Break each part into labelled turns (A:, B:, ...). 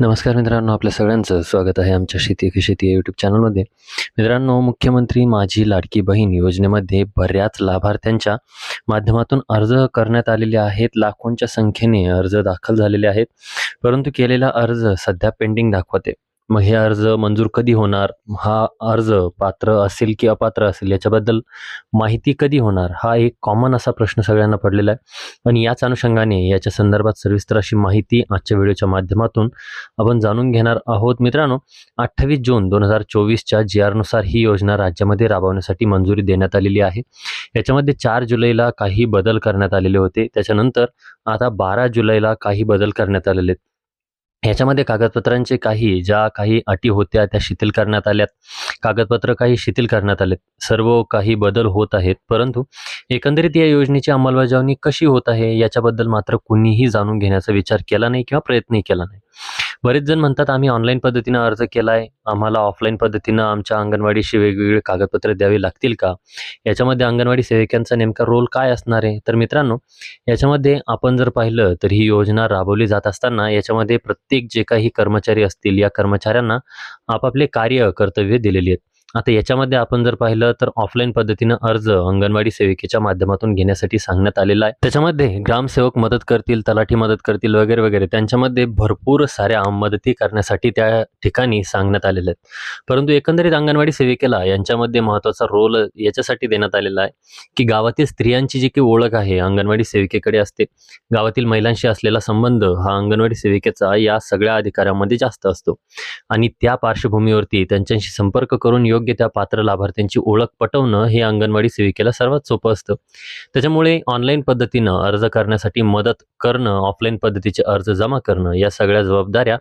A: नमस्कार मित्रांनो आपल्या सगळ्यांचं स्वागत आहे आमच्या शेती की शेती या यूट्यूब चॅनलमध्ये मित्रांनो मुख्यमंत्री माझी लाडकी बहीण योजनेमध्ये बऱ्याच लाभार्थ्यांच्या माध्यमातून अर्ज करण्यात आलेले आहेत. लाखोंच्या संख्येने अर्ज दाखल झालेले आहेत. परंतु केलेला अर्ज सध्या पेंडिंग दाखवते. मग हे अर्ज मंजूर कधी होणार? हा अर्ज पात्र असेल की अपात्र असेल याच्याबद्दल माहिती कधी होणार? हा एक कॉमन असा प्रश्न सगळ्यांना पडलेला आहे. आणि याच अनुषंगाने याच्या संदर्भात सविस्तर अशी माहिती आजच्या व्हिडिओच्या माध्यमातून आपण जाणून घेणार आहोत. मित्रांनो अठ्ठावीस जून दोन हजार चोवीसच्या जी आरनुसार ही योजना राज्यामध्ये राबवण्यासाठी मंजुरी देण्यात आलेली आहे. याच्यामध्ये चार जुलैला काही बदल करण्यात आलेले होते. त्याच्यानंतर आता बारा जुलैला काही बदल करण्यात आलेले आहेत. याच्यामध्ये कागदपत्रांचे काही ज्या काही अटी होत्या त्या शिथिल करण्यात आल्यात. कागदपत्र काही शिथिल करण्यात आलेत. सर्व काही बदल होत आहेत. परंतु एकंदरीत या योजनेची अंमलबजावणी कशी होत आहे याच्याबद्दल मात्र कुणीही जाणून घेण्याचा विचार केला नाही किंवा प्रयत्नही केला नाही. बरेच जण म्हणतात आम्ही ऑनलाईन पद्धतीनं अर्ज केला आहे आम्हाला ऑफलाईन पद्धतीनं आमच्या अंगणवाडीशी वेगवेगळे कागदपत्रे द्यावी लागतील का? याच्यामध्ये अंगणवाडी सेविकांचा नेमका रोल काय असणार आहे? तर मित्रांनो याच्यामध्ये आपण जर पाहिलं तर ही योजना राबवली जात असताना याच्यामध्ये प्रत्येक जे काही कर्मचारी असतील या कर्मचाऱ्यांना आपापले कार्य कर्तव्य दिलेली आहेत. आता याच्यामध्ये आपण जर पाहिलं तर ऑफलाईन पद्धतीनं अर्ज अंगणवाडी सेविकेच्या माध्यमातून घेण्यासाठी सांगण्यात आलेला आहे. त्याच्यामध्ये ग्रामसेवक मदत करतील तलाठी मदत करतील वगैरे वगैरे. त्यांच्यामध्ये भरपूर साऱ्या मदती करण्यासाठी त्या ठिकाणी सांगण्यात आलेल्या आहेत. परंतु एकंदरीत अंगणवाडी सेविकेला यांच्यामध्ये महत्त्वाचा रोल याच्यासाठी देण्यात आलेला आहे की गावातील स्त्रियांची जी काही ओळख आहे अंगणवाडी सेविकेकडे असते गावातील महिलांशी असलेला संबंध हा अंगणवाडी सेविकेचा या सगळ्या अधिकाऱ्यांमध्ये जास्त असतो. आणि त्या पार्श्वभूमीवरती त्यांच्याशी संपर्क करून योग्य त्या पात्र लाभार्थ्यांची ओळख पटवणं हे अंगणवाडी सेविकेला सर्वात सोपं असतं. त्याच्यामुळे ऑनलाईन पद्धतीनं अर्ज करण्यासाठी मदत करणं ऑफलाईन पद्धतीचे अर्ज जमा करणं या सगळ्या जबाबदाऱ्या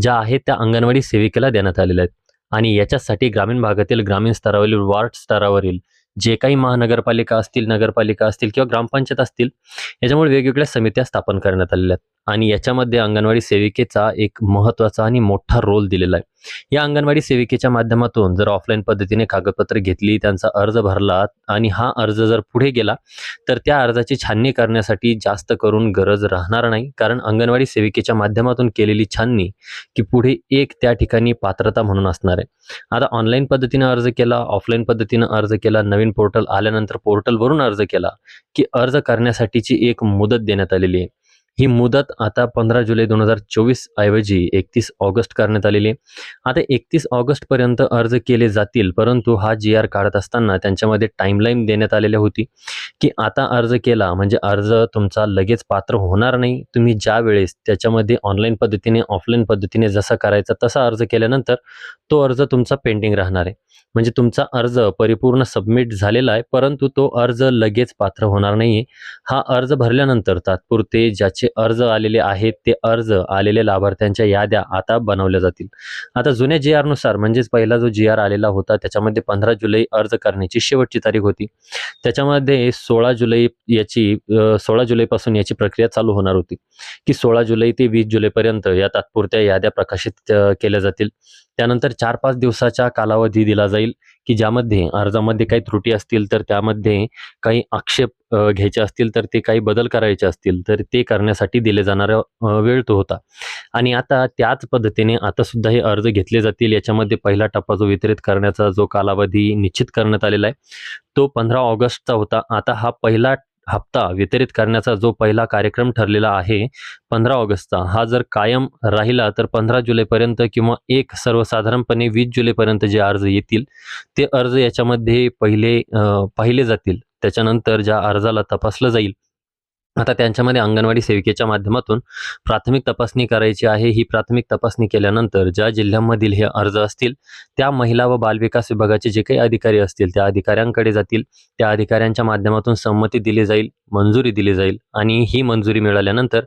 A: ज्या आहेत त्या अंगणवाडी सेविकेला देण्यात आलेल्या आहेत. आणि याच्यासाठी ग्रामीण भागातील ग्रामीण स्तरावरील वार्ड स्तरावरील जे काही महानगरपालिका असतील नगरपालिका असतील किंवा ग्रामपंचायत असतील याच्यामुळे वेगवेगळ्या समित्या स्थापन करण्यात आलेल्या आहेत. आणि याच्यामध्ये अंगणवाडी सेविकेचा एक महत्त्वाचा आणि मोठा रोल दिलेला आहे. या अंगणवाडी सेविकेच्या माध्यमातून जर ऑफलाईन पद्धतीने कागदपत्र घेतली त्यांचा अर्ज भरला आणि हा अर्ज जर पुढे गेला तर त्या अर्जाची छाननी करण्यासाठी जास्त करून गरज राहणार नाही. कारण अंगणवाडी सेविकेच्या माध्यमातून केलेली छाननी की पुढे एक त्या ठिकाणी पात्रता म्हणून असणार आहे. आता ऑनलाईन पद्धतीनं अर्ज केला ऑफलाईन पद्धतीनं अर्ज केला नवीन पोर्टल आल्यानंतर पोर्टलवरून अर्ज केला की अर्ज करण्यासाठीची एक मुदत देण्यात आलेली आहे. ही मुदत आता पंधरा जुलै दोन हजार चोवीस ऐवजी एकतीस ऑगस्ट करण्यात आलेली आहे. आता एकतीस ऑगस्टपर्यंत अर्ज केले जातील परंतु हा जी आर काढत असताना त्यांच्यामध्ये टाईमलाईन देण्यात आलेली होती की आता अर्ज केला म्हणजे अर्ज तुमचा लगेच पात्र होणार नाही. तुम्ही ज्या वेळेस त्याच्यामध्ये ऑनलाईन पद्धतीने ऑफलाईन पद्धतीने जसा करायचा तसा अर्ज केल्यानंतर तो अर्ज तुमचा पेंडिंग राहणार आहे. म्हणजे तुमचा अर्ज परिपूर्ण सबमिट झालेला आहे परंतु तो अर्ज लगेच पात्र होणार नाही आहे हा अर्ज भरल्यानंतर तात्पुरते ज्याचे अर्ज आलेले आहेत ते अर्ज आलेले लाभार्थ्यांच्या याद्या आता बनवल्या जातील. आता जुन्या जी आरनुसार म्हणजेच पहिला जो जी आर आलेला होता त्याच्यामध्ये पंधरा जुलै अर्ज करण्याची शेवटची तारीख होती. त्याच्यामध्ये सोळा जुलै याची सोळा जुलैपासून याची प्रक्रिया चालू होणार होती. की सोळा जुलै ते वीस जुलैपर्यंत या तात्पुरत्या याद्या प्रकाशित केल्या जातील. त्यानंतर चार पाच दिवसाचा कालावधी दिला जाईल. की ज्यामध्ये अर्जामध्ये काही त्रुटी असतील तर त्यामध्ये काही आक्षेप घ्यायचे असतील तर ते काही बदल करायचे असतील तर ते करण्यासाठी दिले जाणारा वेळ तो होता. आणि आता त्याच पद्धतीने आता सुद्धा हे अर्ज घेतले जातील. याच्यामध्ये पहिला टप्पा जो वितरित करण्याचा जो कालावधी निश्चित करण्यात आलेला आहे तो पंधरा ऑगस्टचा होता. आता हा पहिला हप्ता वितरित करण्याचा जो पहिला कार्यक्रम ठरलेला आहे पंधरा ऑगस्टचा. हा जर कायम राहिला तर पंधरा जुलैपर्यंत किंवा एक सर्वसाधारणपणे वीस जुलैपर्यंत जे अर्ज येतील ते अर्ज याच्यामध्ये पहिले पाहिले जातील. त्याच्यानंतर ज्या अर्जाला तपासलं जाईल आता त्यांच्यामध्ये अंगणवाडी सेविकेच्या माध्यमातून प्राथमिक तपासणी करायची आहे. ही प्राथमिक तपासणी केल्यानंतर ज्या जिल्ह्यांमधील हे अर्ज असतील त्या महिला व बालविकास विभागाचे जे काही अधिकारी असतील त्या अधिकाऱ्यांकडे जातील. त्या अधिकाऱ्यांच्या माध्यमातून संमती दिली जाईल मंजुरी दिली जाईल आणि ही मंजुरी मिळाल्यानंतर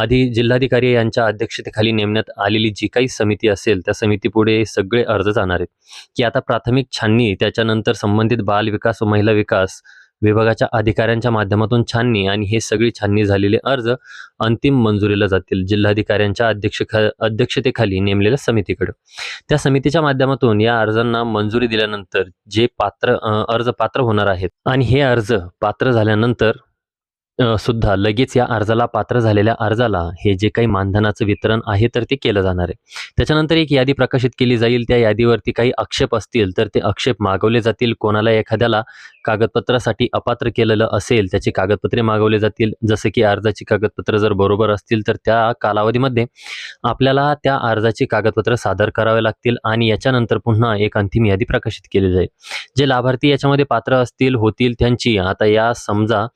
A: आधी जिल्हाधिकारी यांच्या अध्यक्षतेखाली नेमण्यात आलेली जी काही समिती असेल त्या समितीपुढे सगळे अर्ज जाणार आहेत. की आता प्राथमिक छाननी त्याच्यानंतर संबंधित बाल विकास व महिला विकास विभागाच्या अधिकाऱ्यांच्या माध्यमातून छाननी आणि हे सगळी छाननी झालेले अर्ज अंतिम मंजुरीला जातील. जिल्हाधिकाऱ्यांच्या अध्यक्ष अध्यक्षतेखाली नेमलेल्या समितीकडे. त्या समितीच्या माध्यमातून या अर्जांना मंजुरी दिल्यानंतर जे पात्र अर्ज पात्र होणार आहेत आणि हे अर्ज पात्र झाल्यानंतर सुद्धा लगेच या अर्जाला पात्र झालेल्या अर्जाला हे जे काही मानधनाचं वितरण आहे तर ते केलं जाणार आहे. त्याच्यानंतर एक यादी प्रकाशित केली जाईल. त्या यादीवरती काही आक्षेप असतील तर ते आक्षेप मागवले जातील. कोणाला एखाद्याला कागदपत्रासाठी अपात्र केलेलं असेल त्याची कागदपत्रे मागवले जातील. जसं की अर्जाची कागदपत्र जर बरोबर असतील तर त्या कालावधीमध्ये आपल्याला त्या अर्जाची कागदपत्र सादर करावे लागतील आणि याच्यानंतर पुन्हा एक अंतिम यादी प्रकाशित केली जाईल. जे लाभार्थी याच्यामध्ये पात्र असतील होतील त्यांची आता या समजा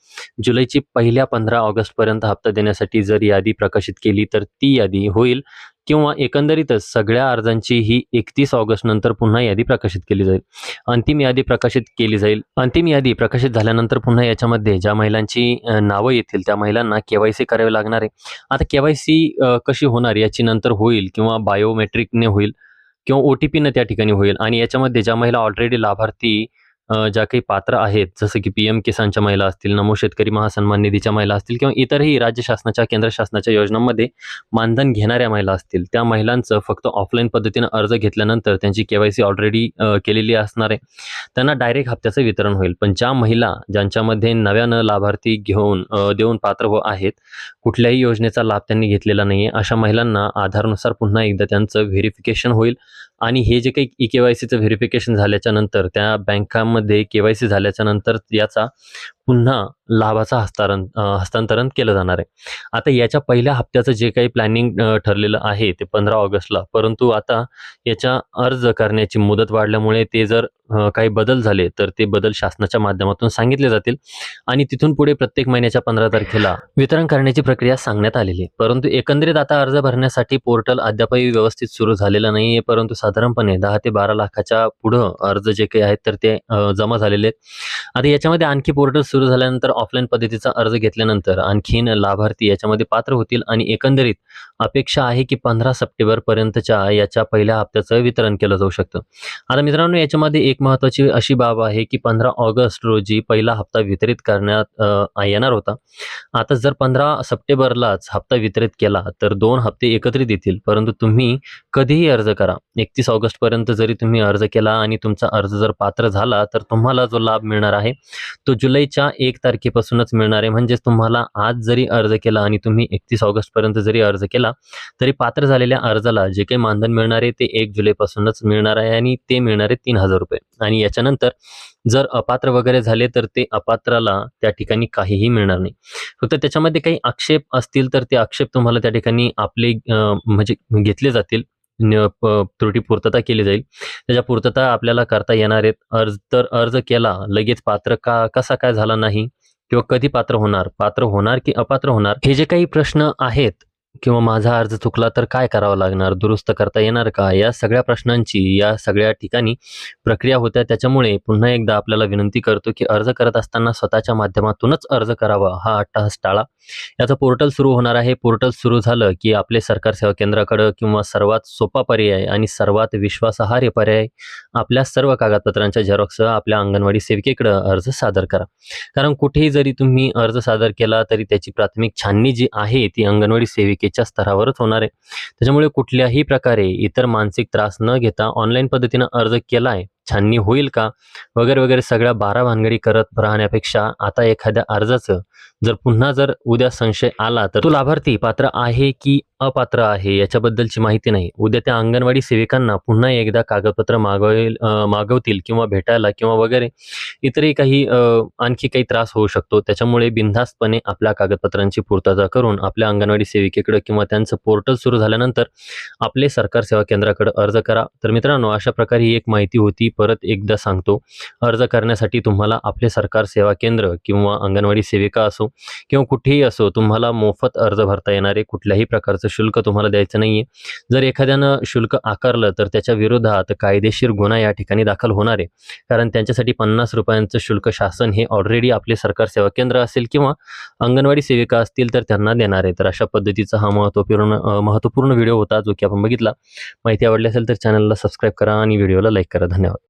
A: जुलैची पहिल्या पंधरा ऑगस्टपर्यंत हप्ता देण्यासाठी जर यादी प्रकाशित केली तर ती यादी होईल. किंवा एकंदरीतच सगळ्या अर्जांची ही एकतीस ऑगस्ट नंतर पुन्हा यादी प्रकाशित केली जाईल. अंतिम यादी प्रकाशित केली जाईल. अंतिम यादी प्रकाशित झाल्यानंतर पुन्हा याच्यामध्ये ज्या महिलांची नावं येतील त्या महिलांना केवायसी करावी लागणार आहे. आता केवायसी कशी होणार याची नंतर होईल किंवा बायोमेट्रिकने होईल किंवा ओ टी पीनं त्या ठिकाणी होईल. आणि याच्यामध्ये ज्या महिला ऑलरेडी लाभार्थी ज्या काही पात्र आहेत जसं की पी एम किसानच्या महिला असतील नमो शेतकरी महासन्मान निधीच्या महिला असतील किंवा इतरही राज्य शासनाच्या केंद्र शासनाच्या योजनांमध्ये मानधन घेणाऱ्या महिला असतील त्या महिलांचं फक्त ऑफलाईन पद्धतीनं अर्ज घेतल्यानंतर त्यांची केवायसी ऑलरेडी केलेली असणार आहे. त्यांना डायरेक्ट हप्त्याचं वितरण होईल पण ज्या महिला ज्यांच्यामध्ये नव्यानं लाभार्थी घेऊन देऊन पात्र हो आहेत कुठल्याही योजनेचा लाभ त्यांनी घेतलेला नाही आहे अशा महिलांना आधारनुसार पुन्हा एकदा त्यांचं व्हेरिफिकेशन होईल. आणि हे जे काही ई के वाय सीचं व्हेरिफिकेशन झाल्याच्यानंतर त्या बँकांमध्ये के वाय सी झाल्याच्यानंतर याचा पुन्हा लाभाचा हस्तारण हस्तांतरण केलं जाणार आहे. आता याच्या पहिल्या हप्त्याचं जे काही प्लॅनिंग ठरलेलं आहे ते पंधरा ऑगस्टला. परंतु आता याच्या अर्ज करण्याची मुदत वाढल्यामुळे ते जर काही बदल झाले तर ते बदल शासनाच्या माध्यमातून सांगितले जातील. आणि तिथून पुढे प्रत्येक महिन्याच्या पंधरा तारखेला वितरण करण्याची प्रक्रिया सांगण्यात आलेली आहे. परंतु एकंदरीत आता अर्ज भरण्यासाठी पोर्टल अद्यापही व्यवस्थित सुरू झालेलं नाही आहे. परंतु साधारणपणे दहा ते बारा लाखाच्या पुढं अर्ज जे काही आहेत तर ते जमा झालेले आहेत. आता याच्यामध्ये आणखी पोर्टल सुरू झाल्यानंतर ऑफलाईन पद्धतीचा अर्ज घेतल्यानंतर आणखीन लाभार्थी याच्यामध्ये पात्र होतील आणि एकंदरीत अपेक्षा आहे की पंधरा सप्टेंबरपर्यंतच्या याच्या पहिल्या हप्त्याचं वितरण केलं जाऊ शकतं. आता मित्रांनो याच्यामध्ये एक महत्त्वाची अशी बाब आहे की पंधरा ऑगस्ट रोजी पहिला हप्ता वितरित करण्यात येणार होता. आता जर पंधरा सप्टेंबरलाच हप्ता वितरित केला तर दोन हप्ते एकत्रित येतील. परंतु तुम्ही कधीही अर्ज करा. एकतीस ऑगस्टपर्यंत जरी तुम्ही अर्ज केला आणि तुमचा अर्ज जर पात्र झाला तर तुम्हाला जो लाभ मिळणार आहे तो जुलैच्या एक तारखेपासूनच मिळणार आहे. म्हणजेच तुम्हाला आज जरी अर्ज केला आणि तुम्ही एकतीस ऑगस्टपर्यंत जरी अर्ज केला तरी पात्र झालेल्या अर्जाला जे काही मानधन मिळणार आहे ते एक जुलैपासूनच मिळणार आहे आणि ते मिळणार आहे तीन हजार रुपये. आणि याच्यानंतर जर अपात्र वगैरे झाले तर ते अपात्राला त्या ठिकाणी काहीही मिळणार नाही. फक्त त्याच्यामध्ये काही आक्षेप असतील तर ते आक्षेप तुम्हाला त्या ठिकाणी आपले म्हणजे घेतले जातील. त्रुटी पूर्तता केली जाईल. त्याच्या पूर्तता आपल्याला करता येणार आहेत. अर्ज तर अर्ज केला लगेच पात्र का कसा काय झाला नाही किंवा कधी पात्र होणार? पात्र होणार की अपात्र होणार? हे जे काही प्रश्न आहेत किंवा माझा अर्ज चुकला तर काय करावं लागणार? दुरुस्त करता येणार का? या सगळ्या प्रश्नांची या सगळ्या ठिकाणी प्रक्रिया होत्या. त्याच्यामुळे पुन्हा एकदा आपल्याला विनंती करतो की अर्ज करत असताना स्वतःच्या माध्यमातूनच अर्ज करावा हा अट्टहास टाळा. याचं पोर्टल सुरू होणार आहे. पोर्टल सुरू झालं की आपले सरकार सेवा केंद्राकडं किंवा सर्वात सोपा पर्याय आणि सर्वात विश्वासार्ह पर्याय आपल्या सर्व कागदपत्रांच्या झेरॉक्ससह आपल्या अंगणवाडी सेविकेकडं अर्ज सादर करा. कारण कुठेही जरी तुम्ही अर्ज सादर केला तरी त्याची प्राथमिक छाननी जी आहे ती अंगणवाडी सेविकेच्या स्तरावरच होणार आहे. त्याच्यामुळे कुठल्याही प्रकारे इतर मानसिक त्रास न घेता ऑनलाईन पद्धतीनं अर्ज केला आहे छाननी होईल का? वगैरे वगैरे सगळ्या बारा भानगडी करत राहण्यापेक्षा आता एखाद्या अर्जाचं जर पुन्हा जर उद्या संशय आला तर तो लाभार्थी पात्र आहे की अपात्र आहे याच्याबद्दलची माहिती नाही. उद्या त्या अंगणवाडी सेविकांना पुन्हा एकदा कागदपत्र मागवेल मागवतील किंवा भेटायला किंवा वगैरे इतरही काही आणखी काही त्रास होऊ शकतो. त्याच्यामुळे बिनधास्तपणे आपल्या कागदपत्रांची पूर्तता करून आपल्या अंगणवाडी सेविकेकडे किंवा त्यांचं पोर्टल सुरू झाल्यानंतर आपले सरकार सेवा केंद्राकडे अर्ज करा. तर मित्रांनो अशा प्रकारे ही एक माहिती होती. परत एकदा सांगतो. अर्ज करण्यासाठी तुम्हाला आपले सरकार सेवा केंद्र किंवा अंगणवाडी सेविका असो किंवा कुठेही असो तुम्हाला मोफत अर्ज भरता येणारे कुठल्याही प्रकारचं शुल्क तुम्हाला द्यायचं नाहीये. जर एखाद्यानं शुल्क आकारलं तर त्याच्या विरोधात कायदेशीर गुन्हा या ठिकाणी दाखल होणार आहे. कारण त्यांच्यासाठी पन्नास रुपयांचं शुल्क शासन हे ऑलरेडी आपले सरकार सेवा केंद्र असेल किंवा अंगणवाडी सेविका असतील तर त्यांना देणार आहे. तर अशा पद्धतीचा हा महत्त्वपूर्ण महत्त्वपूर्ण व्हिडिओ होता जो की आपण बघितला. माहिती आवडली असेल तर चॅनलला सबस्क्राईब करा आणि व्हिडिओला लाईक करा. धन्यवाद.